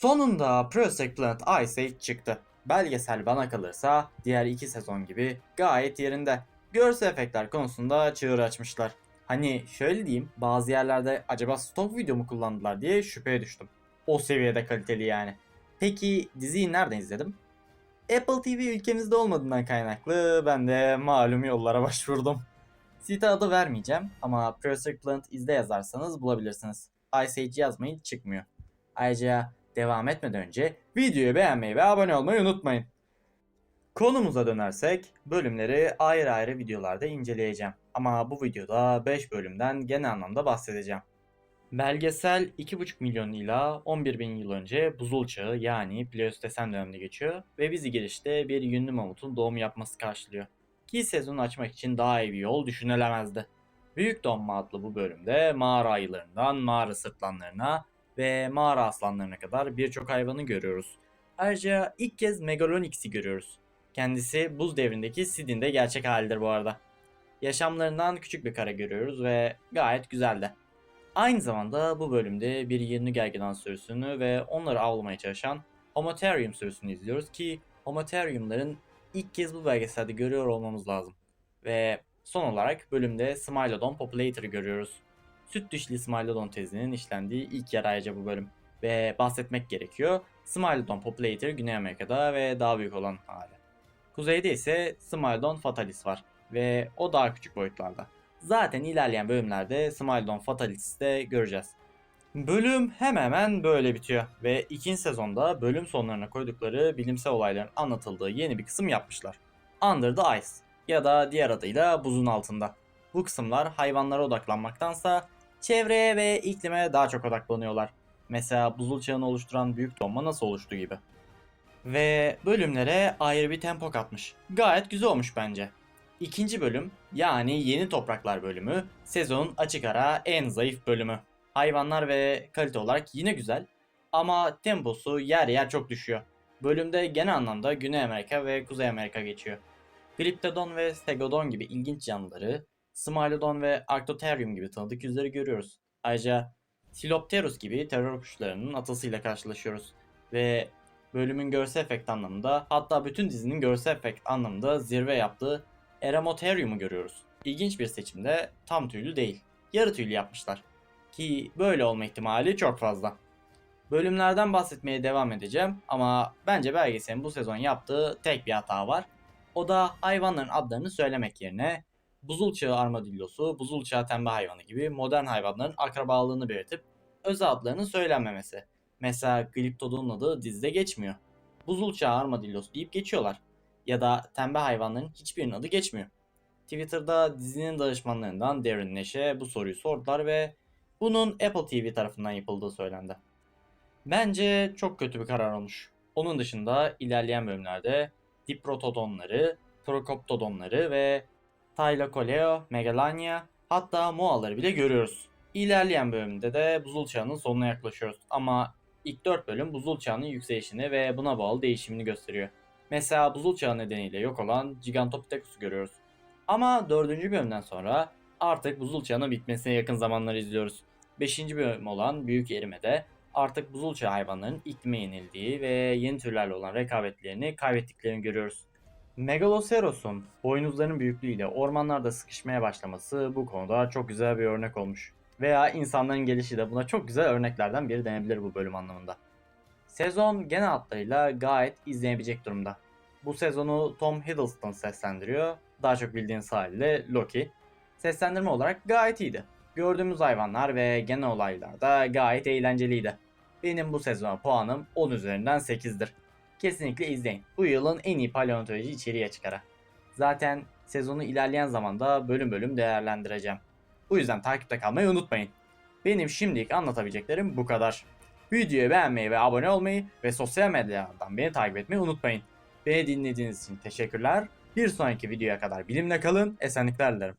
Sonunda Project Plant Ice Age çıktı. Belgesel bana kalırsa diğer iki sezon gibi gayet yerinde. Görsel efektler konusunda çığır açmışlar. Hani şöyle diyeyim bazı yerlerde acaba stok video mu kullandılar diye şüpheye düştüm. O seviyede kaliteli yani. Peki diziyi nereden izledim? Apple TV ülkemizde olmadığından kaynaklı ben de malum yollara başvurdum. Site adı vermeyeceğim ama Project Plant izle yazarsanız bulabilirsiniz. Ice Age yazmayın çıkmıyor. Ayrıca devam etmeden önce videoyu beğenmeyi ve abone olmayı unutmayın. Konumuza dönersek bölümleri ayrı ayrı videolarda inceleyeceğim. Ama bu videoda 5 bölümden genel anlamda bahsedeceğim. Belgesel 2,5 milyon ila 11 bin yıl önce buzul çağı yani Pleistocene döneminde geçiyor ve bizi girişte bir yünlü mamutun doğum yapması karşılıyor. Ki sezonu açmak için daha iyi bir yol düşünülemezdi. Büyük Donma adlı bu bölümde mağara ayılarından mağara sırtlanlarına ve mağara aslanlarına kadar birçok hayvanı görüyoruz. Ayrıca ilk kez Megalonyx'i görüyoruz. Kendisi buz devrindeki Sid'in de gerçek halidir bu arada. Yaşamlarından küçük bir kare görüyoruz ve gayet güzeldi. Aynı zamanda bu bölümde bir yeni gergedan sürüsünü ve onları avlamaya çalışan Homotherium sürüsünü izliyoruz ki Homotherium'ların ilk kez bu belgeselde görüyor olmamız lazım. Ve son olarak bölümde Smilodon Populator'ı görüyoruz. Süt dişli Smilodon tezinin işlendiği ilk yer ayrıca bu bölüm. Ve bahsetmek gerekiyor. Smilodon Populator Güney Amerika'da ve daha büyük olan hali. Kuzeyde ise Smilodon Fatalis var ve o daha küçük boyutlarda. Zaten ilerleyen bölümlerde Smilodon Fatalis'i de göreceğiz. Bölüm hemen hemen böyle bitiyor ve ikinci sezonda bölüm sonlarına koydukları bilimsel olayların anlatıldığı yeni bir kısım yapmışlar. Under the Ice ya da diğer adıyla buzun altında. Bu kısımlar hayvanlara odaklanmaktansa çevreye ve iklime daha çok odaklanıyorlar. Mesela buzul çağını oluşturan büyük donma nasıl oluştu gibi. Ve bölümlere ayrı bir tempo katmış. Gayet güzel olmuş bence. İkinci bölüm yani Yeni Topraklar bölümü sezonun açık ara en zayıf bölümü. Hayvanlar ve kalite olarak yine güzel ama temposu yer yer çok düşüyor. Bölümde genel anlamda Güney Amerika ve Kuzey Amerika geçiyor. Glyptodon ve Stegodon gibi ilginç canlıları, Smilodon ve Arctotherium gibi tanıdık yüzleri görüyoruz. Ayrıca Silopterus gibi terör kuşlarının atısıyla karşılaşıyoruz. Ve bölümün görsel efekt anlamında hatta bütün dizinin görsel efekt anlamında zirve yaptığı Eremotherium'u görüyoruz. İlginç bir seçimde tam tüylü değil. Yarı tüylü yapmışlar. Ki böyle olma ihtimali çok fazla. Bölümlerden bahsetmeye devam edeceğim ama bence belgeselin bu sezon yaptığı tek bir hata var. O da hayvanların adlarını söylemek yerine buzul çağı armadillosu, buzul çağı tembel hayvanı gibi modern hayvanların akrabalığını belirtip özel adlarının söylenmemesi. Mesela Glyptodon'un adı dizide geçmiyor. Buzul çağı armadillosu deyip geçiyorlar. Ya da tembel hayvanların hiçbirinin adı geçmiyor. Twitter'da dizinin danışmanlarından Darren Nash'e bu soruyu sordular ve bunun Apple TV tarafından yapıldığı söylendi. Bence çok kötü bir karar olmuş. Onun dışında ilerleyen bölümlerde Diprotodonları, Procoptodonları ve Thylacoleo, Megalania hatta Moa'ları bile görüyoruz. İlerleyen bölümde de buzul çağının sonuna yaklaşıyoruz ama ilk 4 bölüm buzul çağının yükselişini ve buna bağlı değişimini gösteriyor. Mesela buzul çağı nedeniyle yok olan Gigantopithecus'u görüyoruz. Ama 4. bölümden sonra artık buzul çağının bitmesine yakın zamanları izliyoruz. 5. bölüm olan büyük erimede artık buzul çağı hayvanların iklime yenildiği ve yeni türlerle olan rekabetlerini kaybettiklerini görüyoruz. Megaloceros'un boynuzlarının büyüklüğüyle ormanlarda sıkışmaya başlaması bu konuda çok güzel bir örnek olmuş. Veya insanların gelişi de buna çok güzel örneklerden biri denebilir bu bölüm anlamında. Sezon genel hatlarıyla gayet izlenebilecek durumda. Bu sezonu Tom Hiddleston seslendiriyor. Daha çok bildiğiniz haliyle Loki. Seslendirme olarak gayet iyiydi. Gördüğümüz hayvanlar ve genel olaylar da gayet eğlenceliydi. Benim bu sezona puanım 10 üzerinden 8'dir. Kesinlikle izleyin. Bu yılın en iyi paleontoloji içeriği çıkara. Zaten sezonu ilerleyen zamanda bölüm bölüm değerlendireceğim. Bu yüzden takipte kalmayı unutmayın. Benim şimdilik anlatabileceklerim bu kadar. Videoyu beğenmeyi ve abone olmayı ve sosyal medyadan beni takip etmeyi unutmayın. Beni dinlediğiniz için teşekkürler. Bir sonraki videoya kadar bilimle kalın, esenlikler dilerim.